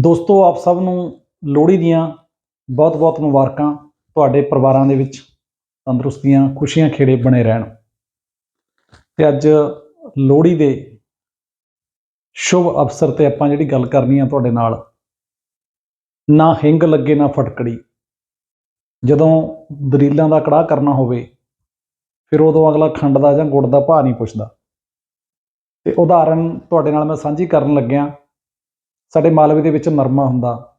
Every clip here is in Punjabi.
ਦੋਸਤੋ, ਆਪ ਸਭ ਨੂੰ ਲੋਹੜੀ ਦੀਆਂ ਬਹੁਤ-ਬਹੁਤ ਮੁਬਾਰਕਾਂ ਤੁਹਾਡੇ ਪਰਿਵਾਰਾਂ ਦੇ ਵਿੱਚ ਤੰਦਰੁਸਤੀਆਂ, ਖੁਸ਼ੀਆਂ ਖੇੜੇ ਬਣੇ ਰਹਿਣ। ਤੇ ਅੱਜ ਲੋਹੜੀ ਦੇ ਸ਼ੁਭ ਅਵਸਰ ਤੇ ਆਪਾਂ ਜਿਹੜੀ ਗੱਲ ਕਰਨੀ ਆ ਤੁਹਾਡੇ ਨਾਲ, ਨਾ ਹਿੰਗ ਲੱਗੇ, ਨਾ ਫਟਕੜੀ। ਜਦੋਂ ਦਰੀਲਾਂ ਦਾ ਕੜਾਹ ਕਰਨਾ ਹੋਵੇ, ਫਿਰ ਉਦੋਂ ਅਗਲਾ ਖੰਡ ਦਾ ਜਾਂ ਗੁੜ ਦਾ ਭਾਅ ਨਹੀਂ ਪੁੱਛਦਾ। ਤੇ ਉਦਾਹਰਨ ਤੁਹਾਡੇ ਨਾਲ ਮੈਂ ਸਾਂਝੀ ਕਰਨ ਲੱਗਿਆ ਸਾਡੇ ਮਾਲਵੇ ਦੇ ਵਿੱਚ ਨਰਮਾ ਹੁੰਦਾ।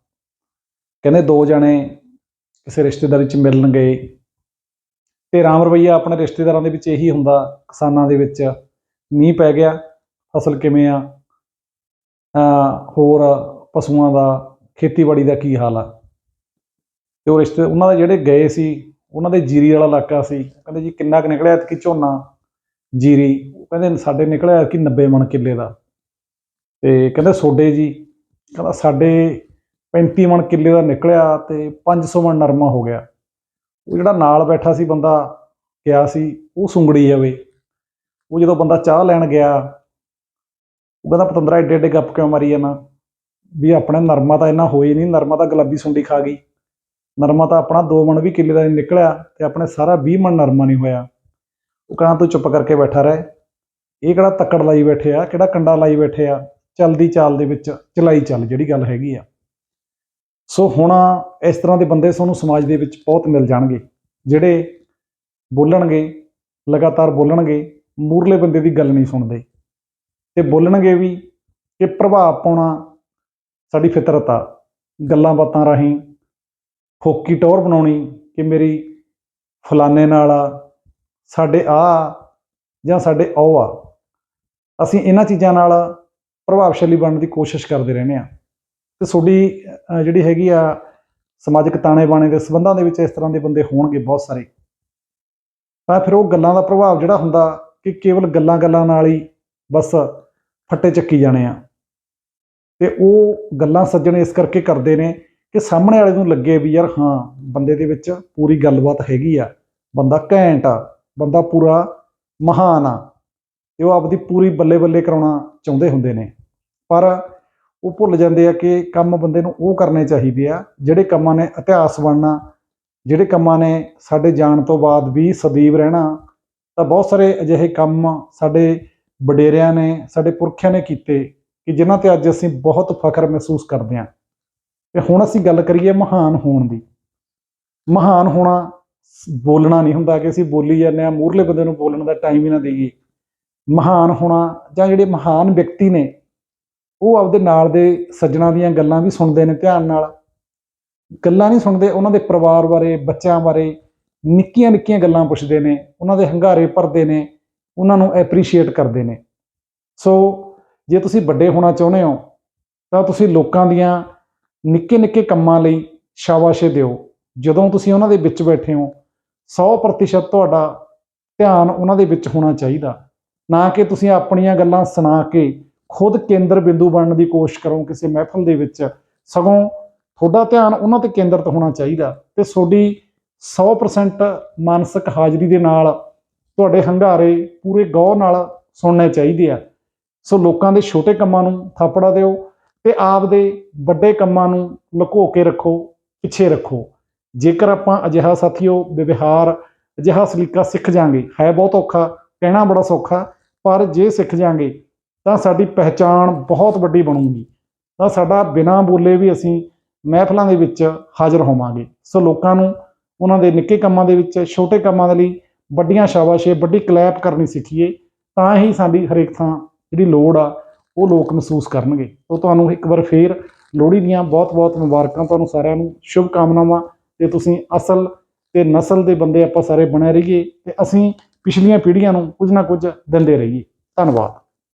ਕਹਿੰਦੇ ਦੋ ਜਣੇ ਕਿਸੇ ਰਿਸ਼ਤੇਦਾਰੀ 'ਚ ਮਿਲਣ ਗਏ। ਤੇ ਰਾਮ ਰਵਈਆ ਆਪਣੇ ਰਿਸ਼ਤੇਦਾਰਾਂ ਦੇ ਵਿੱਚ ਇਹੀ ਹੁੰਦਾ, ਕਿਸਾਨਾਂ ਦੇ ਵਿੱਚ ਮੀਂਹ ਪੈ ਗਿਆ, ਫਸਲ ਕਿਵੇਂ ਆ? ਹੋਰ ਪਸ਼ੂਆਂ ਦਾ, ਖੇਤੀਬਾੜੀ ਦਾ ਕੀ ਹਾਲ ਆ? ਤੇ ਉਹ ਰਿਸ਼ਤੇ, ਉਹਨਾਂ ਦੇ ਜਿਹੜੇ ਗਏ ਸੀ, ਉਹਨਾਂ ਦੇ ਜੀਰੀ ਵਾਲਾ ਇਲਾਕਾ ਸੀ। ਕਹਿੰਦੇ ਜੀ ਕਿੰਨਾ ਕੁ ਨਿਕਲਿਆ ਕਿ ਝੋਨਾ? ਜੀਰੀ। ਉਹ ਕਹਿੰਦੇ ਸਾਡੇ ਨਿਕਲਿਆ ਕਿ 90 ਮਣ ਕਿੱਲੇ ਦਾ। ਤੇ ਕਹਿੰਦੇ ਸੋਡੇ ਜੀ ਕਹਿੰਦਾ ਸਾਡੇ 35 ਮਣ ਕਿੱਲੇ ਦਾ ਨਿਕਲਿਆ ਤੇ 500 ਮਣ ਨਰਮਾ ਹੋ ਗਿਆ। ਉਹ ਜਿਹੜਾ ਨਾਲ ਬੈਠਾ ਸੀ ਬੰਦਾ ਗਿਆ ਸੀ, ਉਹ ਸੁੰਗੜੀ ਜਾਵੇ ਉਹ ਜਦੋਂ ਬੰਦਾ ਚਾਹ ਲੈਣ ਗਿਆ, ਉਹ ਕਹਿੰਦਾ ਪਤੰਦਰਾ ਏਡੇ ਏਡੇ ਗੱਪ ਕਿਉਂ ਮਾਰੀ ਜਾਣਾ ਵੀ ਆਪਣੇ ਨਰਮਾ ਤਾਂ ਇੰਨਾ ਹੋਈ ਨਹੀਂ, ਨਰਮਾ ਤਾਂ ਗੁਲਾਬੀ ਸੁੰਡੀ ਖਾ ਗਈ। ਨਰਮਾ ਤਾਂ ਆਪਣਾ 2 ਮਣ ਵੀ ਕਿੱਲੇ ਦਾ ਨਿਕਲਿਆ ਤੇ ਆਪਣੇ ਸਾਰਾ 20 ਮਣ ਨਰਮਾ ਨਹੀਂ ਹੋਇਆ। ਉਹ ਕਹਿੰਦਾ ਤੂੰ ਚੁੱਪ ਕਰਕੇ ਬੈਠਾ ਰਹਿ। ਇਹ ਕਿਹੜਾ ਤੱਕੜ ਲਾਈ ਬੈਠੇ ਆ, ਕਿਹੜਾ ਕੰਡਾ ਲਾਈ ਬੈਠੇ ਆ? ਚਲਦੀ ਚਾਲ ਦੇ ਵਿੱਚ ਚਲਾਈ ਚੱਲ ਜਿਹੜੀ ਗੱਲ ਹੈਗੀ ਆ। ਸੋ ਹੁਣ ਇਸ ਤਰ੍ਹਾਂ ਦੇ ਬੰਦੇ ਸਾਨੂੰ ਸਮਾਜ ਦੇ ਵਿੱਚ ਬਹੁਤ ਮਿਲ ਜਾਣਗੇ, ਜਿਹੜੇ ਬੋਲਣਗੇ, ਲਗਾਤਾਰ ਬੋਲਣਗੇ, ਮੂਰਲੇ ਬੰਦੇ ਦੀ ਗੱਲ ਨਹੀਂ ਸੁਣਦੇ। ਤੇ ਬੋਲਣਗੇ ਵੀ ਕਿ ਪ੍ਰਭਾਵ ਪਾਉਣਾ ਸਾਡੀ ਫਿਤਰਤ ਆ, ਗੱਲਾਂ ਬਾਤਾਂ ਰਾਹੀਂ, ਫੋਕੀ ਟੌਰ ਬਣਾਉਣੀ ਕਿ ਮੇਰੀ ਫਲਾਣੇ ਨਾਲ ਆ, ਸਾਡੇ ਆ ਜਾਂ ਸਾਡੇ ਉਹ ਆ। ਅਸੀਂ ਇਹਨਾਂ ਚੀਜ਼ਾਂ ਨਾਲ ਪ੍ਰਭਾਵਸ਼ਾਲੀ ਬਣਨ ਦੀ ਕੋਸ਼ਿਸ਼ ਕਰਦੇ ਰਹਿੰਦੇ ਆ। ਤੇ ਤੁਹਾਡੀ ਜਿਹੜੀ ਹੈਗੀ ਆ ਸਮਾਜਿਕ ਤਾਣੇ ਬਾਣੇ ਦੇ ਸਬੰਧਾਂ ਦੇ ਵਿੱਚ ਇਸ ਤਰ੍ਹਾਂ ਦੇ ਬੰਦੇ ਹੋਣਗੇ ਬਹੁਤ ਸਾਰੇ। ਤਾਂ ਫਿਰ ਉਹ ਗੱਲਾਂ ਦਾ ਪ੍ਰਭਾਵ ਜਿਹੜਾ ਹੁੰਦਾ ਕਿ ਕੇਵਲ ਗੱਲਾਂ ਗੱਲਾਂ ਨਾਲ ਹੀ ਬਸ ਫੱਟੇ ਚੱਕੀ ਜਾਣੇ ਆ। ਤੇ ਉਹ ਗੱਲਾਂ ਸੱਜਣ ਇਸ ਕਰਕੇ ਕਰਦੇ ਨੇ ਕਿ ਸਾਹਮਣੇ ਵਾਲੇ ਨੂੰ ਲੱਗੇ ਵੀ ਯਾਰ ਹਾਂ, ਬੰਦੇ ਦੇ ਵਿੱਚ ਪੂਰੀ ਗੱਲਬਾਤ ਹੈਗੀ ਆ। ਬੰਦਾ ਘੈਂਟ ਆ, ਬੰਦਾ ਪੂਰਾ ਮਹਾਨ ਆ। ਤੇ ਉਹ ਆਪਦੀ ਪੂਰੀ ਬੱਲੇ ਬੱਲੇ ਕਰਾਉਣਾ ਚਾਹੁੰਦੇ ਹੁੰਦੇ ਨੇ। ਪਰ ਉਹ ਭੁੱਲ ਜਾਂਦੇ ਆ ਕਿ ਕੰਮ ਬੰਦੇ ਨੂੰ ਉਹ ਕਰਨੇ ਚਾਹੀਦੇ ਆ, ਜਿਹੜੇ ਕੰਮਾਂ ਨੇ ਇਤਿਹਾਸ ਬਣਨਾ, ਜਿਹੜੇ ਕੰਮਾਂ ਨੇ ਸਾਡੇ ਜਾਣ ਤੋਂ ਬਾਅਦ ਵੀ ਸਦੀਵ ਰਹਿਣਾ, ਤਾਂ ਬਹੁਤ ਸਾਰੇ ਅਜਿਹੇ ਕੰਮ ਸਾਡੇ ਵਡੇਰਿਆਂ ਨੇ, ਸਾਡੇ ਪੁਰਖਿਆਂ ਨੇ ਕੀਤੇ ਕਿ ਜਿਨ੍ਹਾਂ ਤੇ ਅੱਜ ਅਸੀਂ ਬਹੁਤ ਫਖਰ ਮਹਿਸੂਸ ਕਰਦੇ ਹਾਂ ਤੇ ਹੁਣ ਅਸੀਂ ਗੱਲ ਕਰੀਏ ਮਹਾਨ ਹੋਣ ਦੀ। ਮਹਾਨ ਹੋਣਾ ਬੋਲਣਾ ਨਹੀਂ ਹੁੰਦਾ ਕਿ ਅਸੀਂ ਬੋਲੀ ਜਾਂਦੇ ਆ ਮੂਰਲੇ ਬੰਦੇ ਨੂੰ ਬੋਲਣ ਦਾ ਟਾਈਮ ਹੀ ਨਾ ਦੇਈਏ। ਮਹਾਨ ਹੋਣਾ ਜਾਂ ਜਿਹੜੇ ਮਹਾਨ ਵਿਅਕਤੀ ਨੇ, ਉਹ ਆਪਦੇ ਨਾਲ ਦੇ ਸੱਜਣਾ ਦੀਆਂ ਗੱਲਾਂ ਵੀ ਸੁਣਦੇ ਨੇ ਧਿਆਨ ਨਾਲ। ਗੱਲਾਂ ਨਹੀਂ ਸੁਣਦੇ, ਉਹਨਾਂ ਦੇ ਪਰਿਵਾਰ ਬਾਰੇ, ਬੱਚਿਆਂ ਬਾਰੇ ਨਿੱਕੀਆਂ ਨਿੱਕੀਆਂ ਗੱਲਾਂ ਪੁੱਛਦੇ ਨੇ, ਉਹਨਾਂ ਦੇ ਹੰਗਾਰੇ ਭਰਦੇ ਨੇ, ਉਹਨਾਂ ਨੂੰ ਐਪਰੀਸ਼ੀਏਟ ਕਰਦੇ ਨੇ। ਸੋ ਜੇ ਤੁਸੀਂ ਵੱਡੇ ਹੋਣਾ ਚਾਹੁੰਦੇ ਹੋ, ਤਾਂ ਤੁਸੀਂ ਲੋਕਾਂ ਦੀਆਂ ਨਿੱਕੇ ਨਿੱਕੇ ਕੰਮਾਂ ਲਈ ਸ਼ਾਬਾਸ਼ੇ ਦਿਓ। ਜਦੋਂ ਤੁਸੀਂ ਉਹਨਾਂ ਦੇ ਵਿੱਚ ਬੈਠੇ ਹੋ 100% ਤੁਹਾਡਾ ਧਿਆਨ ਉਹਨਾਂ ਦੇ ਵਿੱਚ ਹੋਣਾ ਚਾਹੀਦਾ। ਨਾ ਕਿ ਤੁਸੀਂ ਆਪਣੀਆਂ ਗੱਲਾਂ ਸੁਣਾ ਕੇ ਖੁਦ ਕੇਂਦਰ ਬਿੰਦੂ ਬਣਨ ਦੀ ਕੋਸ਼ਿਸ਼ ਕਰੋ ਕਿਸੇ ਮਹਿਫਲ ਦੇ ਵਿੱਚ। ਸਗੋਂ ਤੁਹਾਡਾ ਧਿਆਨ ਉਹਨਾਂ ਤੇ ਕੇਂਦਰਿਤ ਹੋਣਾ ਚਾਹੀਦਾ ਤੇ ਤੁਹਾਡੀ 100% ਮਾਨਸਿਕ ਹਾਜ਼ਰੀ ਦੇ ਨਾਲ ਤੁਹਾਡੇ ਹੰਗਾਰੇ ਪੂਰੇ ਗੌਰ ਨਾਲ ਸੁਣਨੇ ਚਾਹੀਦੇ ਆ। ਸੋ ਲੋਕਾਂ ਦੇ ਛੋਟੇ ਕੰਮਾਂ ਨੂੰ ਥਾਪੜਾ ਦਿਓ ਤੇ ਆਪ ਦੇ ਵੱਡੇ ਕੰਮਾਂ ਨੂੰ ਲੁਕੋ ਕੇ ਰੱਖੋ, ਪਿੱਛੇ ਰੱਖੋ। ਜੇਕਰ ਆਪਾਂ ਅਜਿਹਾ ਸਾਥੀਓ, ਵਿਵਹਾਰ, ਅਜਿਹਾ ਸਲੀਕਾ ਸਿੱਖ ਜਾਾਂਗੇ, ਹੈ ਬਹੁਤ ਔਖਾ। ਕਹਿਣਾ ਬੜਾ ਸੌਖਾ, ਪਰ ਜੇ ਸਿੱਖ ਜਾਾਂਗੇ ਤਾਂ ਸਾਡੀ ਪਹਿਚਾਣ ਬਹੁਤ ਵੱਡੀ ਬਣੂਗੀ। ਤਾਂ ਸਾਡਾ ਬਿਨਾਂ ਬੋਲੇ ਵੀ ਅਸੀਂ ਮਹਿਫਲਾਂ ਦੇ ਵਿੱਚ ਹਾਜ਼ਰ ਹੋਵਾਂਗੇ। ਸੋ ਲੋਕਾਂ ਨੂੰ ਉਹਨਾਂ ਦੇ ਨਿੱਕੇ ਕੰਮਾਂ ਦੇ ਵਿੱਚ, ਛੋਟੇ ਕੰਮਾਂ ਦੇ ਲਈ ਵੱਡੀਆਂ ਸ਼ਾਬਾਸ਼ੇ, ਵੱਡੀ ਕਲੈਪ ਕਰਨੀ ਸਿੱਖੀਏ, ਤਾਂ ਹੀ ਸਾਡੀ ਹਰੇਕ ਥਾਂ ਜਿਹੜੀ ਲੋੜ ਆ, ਉਹ ਲੋਕ ਮਹਿਸੂਸ ਕਰਨਗੇ। ਤੋਂ ਤੁਹਾਨੂੰ ਇੱਕ ਵਾਰ ਫੇਰ ਲੋਹੜੀ ਦੀਆਂ ਬਹੁਤ-ਬਹੁਤ ਮੁਬਾਰਕਾਂ, ਤੁਹਾਨੂੰ ਸਾਰਿਆਂ ਨੂੰ ਸ਼ੁਭ ਕਾਮਨਾਵਾਂ, ਤੇ ਤੁਸੀਂ ਅਸਲ ਤੇ ਨਸਲ ਦੇ ਬੰਦੇ ਆਪਾਂ ਸਾਰੇ ਬਣੇ ਰਹੀਏ, ਤੇ ਅਸੀਂ ਪਿਛਲੀਆਂ ਪੀੜ੍ਹੀਆਂ ਨੂੰ ਕੁਝ ਨਾ ਕੁਝ ਦਿੰਦੇ ਰਹੀਏ। ਧੰਨਵਾਦ।